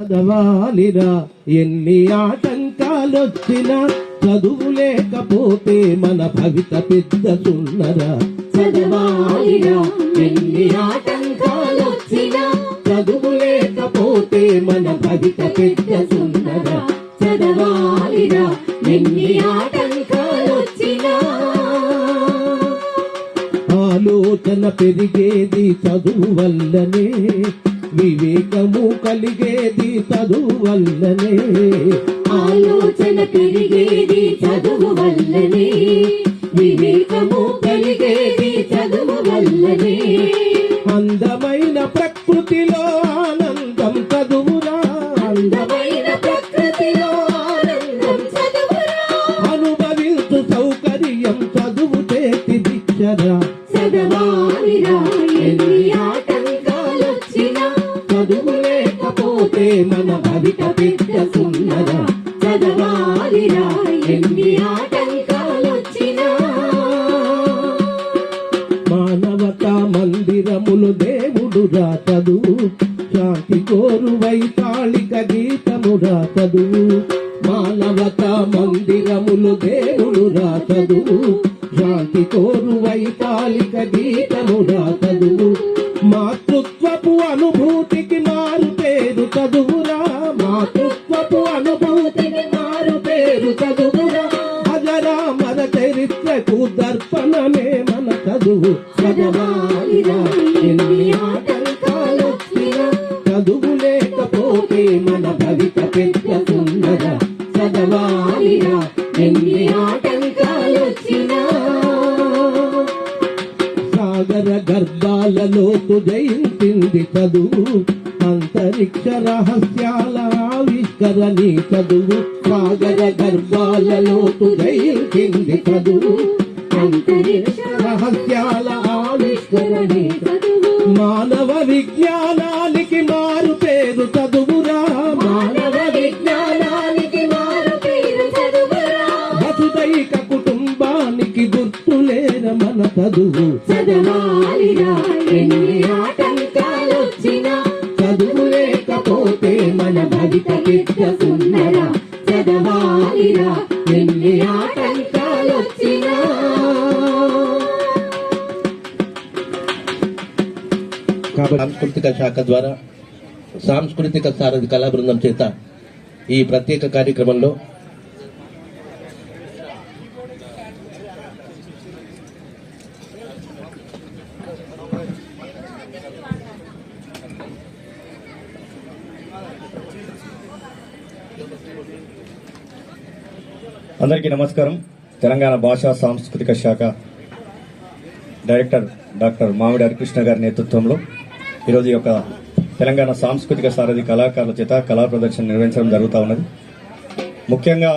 చదవాలిరా ఎన్ని ఆటంకాలొచ్చినా చదువు లేకపోతే మన భవిత పెద్ద సున్నరా చదవాలిరా ఎన్ని ఆటంకాలొచ్చినా చదువు లేకపోతే మన భవిత పెద్ద సున్నరా చదవాలిరా ఎన్ని ఆటంకాలొచ్చినా. ఆలోచన పెరిగేది చదువు వల్లనే వివేకము కలిగేది చదువు వల్లనే ఆలోచన పెరిగేది చదువు వల్లనే వివేకము కలిగేది చదువు వల్లనే అందమైన ప్రకృతిలో ఆనందం చదువురా. అందమైన ప్రకృతిలో ఆనందం చదువురా. అనుభవించు సౌకర్యం చదవాలిరా ఎన్ని ఆటంకాలొచ్చినా. మానవత మందిరములు శాంతి కోరు వైతాళిక గీతము రాతదు. మానవత మందిరములు దేవుడురా చదువు శాంతి కోరు వైతాళిక గీతమురా చరిత్రకు దర్పణమే మన చదువు. చదువు లేకపోతే మన భవిత పెద్ద సుందర. చదవాలిరా ఎన్ని ఆటంకాలొచ్చినా సాగర గర్భాలలో జయించింది చదువు. అంతరిక్ష రహస్యాల ఆవిష్కరణి చదువు. సాగర గర్భాలలో జయించింది చదువు. రహస్యాల ఆవిష్కరణి మానవ విజ్ఞానానికి మారు పేరు చదువురా. మానవ విజ్ఞానానికి మారు పేరు చదువురా. వసుదైక కుటుంబానికి గుర్తులేర మన చదువు. చదవాలిరా ఎన్ని ఆటంకాలొచ్చినా. చదువు లేకపోతే మన భవిత పెద్ద సుందర. చదవాలిరా ఎన్ని ఆటంకాలొచ్చినా కాబట్టి సాంస్కృతిక శాఖ ద్వారా సాంస్కృతిక సారథి కళా బృందం చేత ఈ ప్రత్యేక కార్యక్రమంలో అందరికీ నమస్కారం. తెలంగాణ భాషా సాంస్కృతిక శాఖ డైరెక్టర్ డాక్టర్ మామిడి హరికృష్ణ గారి నేతృత్వంలో ఈరోజు ఈ యొక్క తెలంగాణ సాంస్కృతిక సారథి కళాకారుల చేత కళా ప్రదర్శన నిర్వహించడం జరుగుతూ ఉన్నది. ముఖ్యంగా